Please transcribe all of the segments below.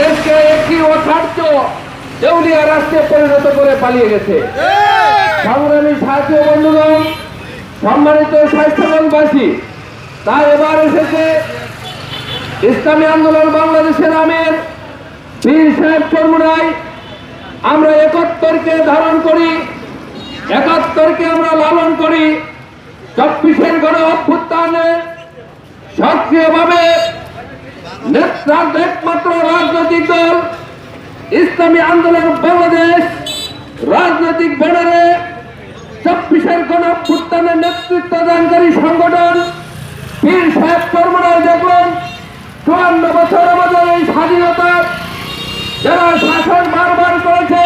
দেশকে একটি অসাধ্য দেউলিয়া রাষ্ট্রে পরিণত করে পালিয়ে গেছে। সংগ্রামী সাহায্য বন্ধুগণ, সম্মানিত স্বাস্থ্যবাসী তাই এবার এসেছে ইসলামী আন্দোলন বাংলাদেশের নামের পীর সাহেব চরমুনাই। আমরা একাত্তরকে ধারণ করি, একাত্তরকে আমরা লালন করি। চব্বিশের গণ অভ্যুত্থানে সক্রিয়ভাবে একমাত্র রাজনৈতিক দল, ইসলামী আন্দোলন বাংলাদেশ, রাজনৈতিক ব্যানারে চব্বিশের গণ অভ্যুত্থানের নেতৃত্ব দানকারী সংগঠন, পীর সাহেব কর্মরায় দেখলেন, চুয়ান্ন বছর আমাদের এই স্বাধীনতা, যারা শাসন বারবার করেছে,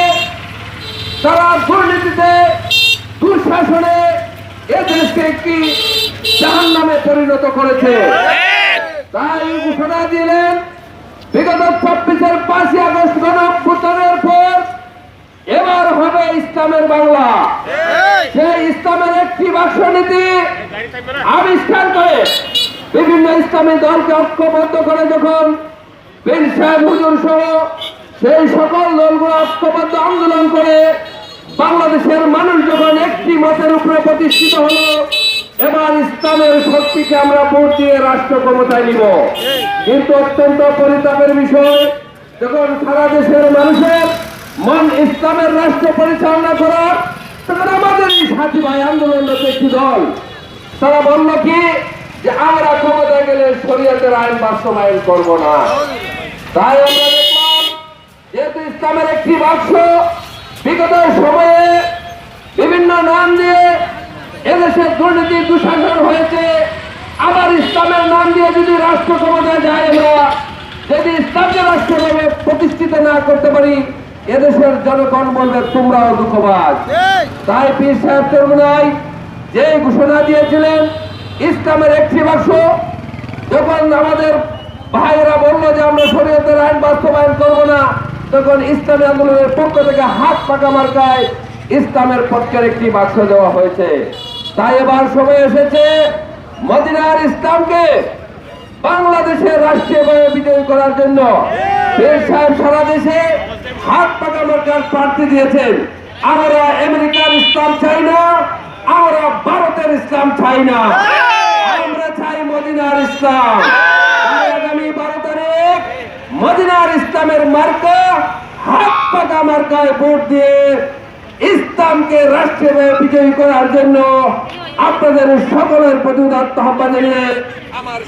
তারা দুর্নীতিতে, দুঃশাসনে এদেশকে একটি জাহান নামে পরিণত করেছে? তাই ঘোষণা দিলেন বিগত চব্বিশের পাঁচই আগস্ট গণ অভ্যুত্থানের পর এবার হবে ইসলামের বাংলা। সেই ইসলামের একটি বাক্স নীতি আবিষ্কার করে বিভিন্ন ইসলামী দলকে ঐক্যবদ্ধ করে যখন বিন সাহেব হুজুর সহ সেই সকল দলগুলো ঐক্যবদ্ধ আন্দোলন করে বাংলাদেশের মানুষ যখন একটি মতের উপরে প্রতিষ্ঠিত হলো এবার ইসলামের শক্তিকে আমরা ভোট দিয়ে রাষ্ট্র ক্ষমতায় নিব। কিন্তু অত্যন্ত পরিতাপের বিষয়, যখন সারা দেশের মানুষের মন ইসলামের রাষ্ট্র পরিচালনা করার, তখন আমাদের এই সাথী ভাই আন্দোলনরত একটি দল। তারা বলল কি, যে আমরা ক্ষমতায় গেলে শরীয়তের আইন বাস্তবায়ন করব না। তাই আমরা দেখলাম, যেহেতু ইসলামের একটি বাক্স, বিগত সময়ে বিভিন্ন নাম দিয়ে এদেশে দুর্নীতি দুঃশাসন হয়েছে। আবার ইসলামের নাম দিয়ে যদি রাষ্ট্র ক্ষমতায় যায় আমরা যদি ইসলামকে রাষ্ট্রভাবে প্রতিষ্ঠিত না করতে পারি এদেশের জনগণ বলবে তোমরাও দুঃখবাজ। তাই পীর সাহেব চরমুনাই যে ঘোষণা দিয়েছিলেন ইসলামের একটি বাক্স যখন আমাদের ভাইয়েরা বলল যে আমরা শরীয়তের আইন বাস্তবায়ন করব না তখন ইসলামী আন্দোলনের পক্ষ থেকে হাত পাকা মার্কায় ইসলামের পক্ষের একটি বাক্স দেওয়া হয়েছে। তাই এবার সময় এসেছে মদিনার ইসলামকে বাংলাদেশের রাষ্ট্রীয়ভাবে বিজয়ী করার জন্য। সারা দেশে হাত পাকা মার্কার প্রার্থী দিয়েছেন। আমরা আমেরিকার ইসলাম চাই না, আমরা ভারতের ইসলাম চাই না। আমরা চাই মদিনার ইসলাম। আগামী বারো তারিখ মদিনার ইসলামের মার্কা হাত পাকা মার্কায় ভোট দিয়ে ইসলামকে রাষ্ট্রে বিজয়ী করার জন্য আপনাদের সকলের প্রতি আহ্বান জানিয়ে আমার